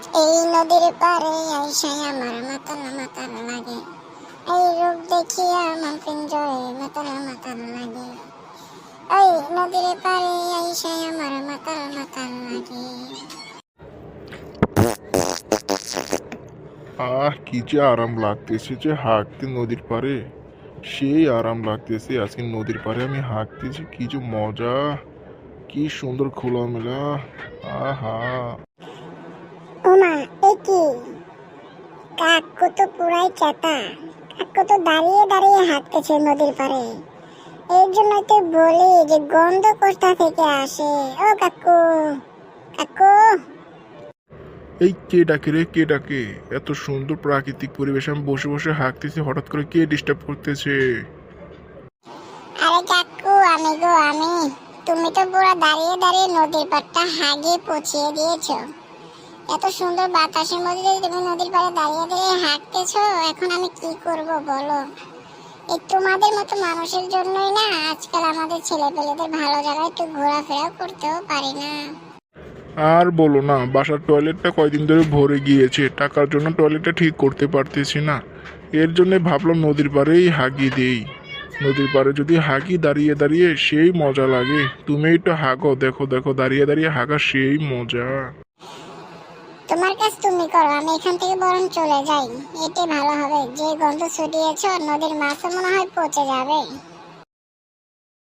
এই নদীর পারে আইসাই আমার মাতাল মাতাল লাগে। এই রূপ দেখিয়া মন পিঞ্জরে মাতাল মাতাল লাগে। এই নদীর পারে আইসাই আমার মাতাল মাতাল লাগে। আহ, কি যে আরাম লাগতেছে যে হাঁকতে নদীর পাড়ে সেই আরাম লাগতেছে, আজকে নদীর পাড়ে আমি হাঁকতেছি কি যে মজা, কি সুন্দর খোলামেলা। আহা। কাকু তো পুরাই চেতা। কাকু তো দাঁড়িয়ে দাঁড়িয়ে হাঁটতেছে নদীর পাড়ে। এর জন্য তো বলি যে গন্ধ কোথা থেকে আসে? ও কাকু কাকু। এই কে ডাকে রে কে ডাকে? এত সুন্দর প্রাকৃতিক পরিবেশ আমি বসে বসে হাঁকতেছি হঠাৎ করে কে ডিস্টার্ব করতেছে? আরে কাকু আমি গো আমি। তুমি তো পুরো দাঁড়িয়ে দাঁড়িয়ে নদীর পাড়টা হাগিয়ে পচিয়ে দিয়েছ। এত সুন্দর বাতাসের মধ্যে যদি তুমি নদীর পাড়ে দাঁড়িয়ে দাঁড়িয়ে হাঁটতেছো, এখন আমি কি করব বলো? এই তোমাদের মতো মানুষের জন্যই না, আজকাল আমাদের ছেলে পেলেদের ভালো জায়গায় একটু ঘোরাফেরাও করতেও পারি না। আর বলো না, বাসার টয়লেটটা কয়দিন ধরে ভরে গিয়েছে, টাকার জন্য টয়লেটটা ঠিক করতে পারতেছি না। এর জন্য ভাবলাম নদীর পাড়েই হাগি দেই। নদীর পাড়ে যদি হাগি দাঁড়িয়ে দাঁড়িয়ে সেই মজা লাগে। তুমি একটু হাগো, দেখো দেখো, দাঁড়িয়ে দাঁড়িয়ে হাগা সেই মজা। তোমার কাজ তুমি করো, আমি এখান থেকে বরং চলে যাই। এটাই ভালো হবে। যে গন্ধ ছড়িয়েছ নদীর মাছও মনে হয় পচে যাবে।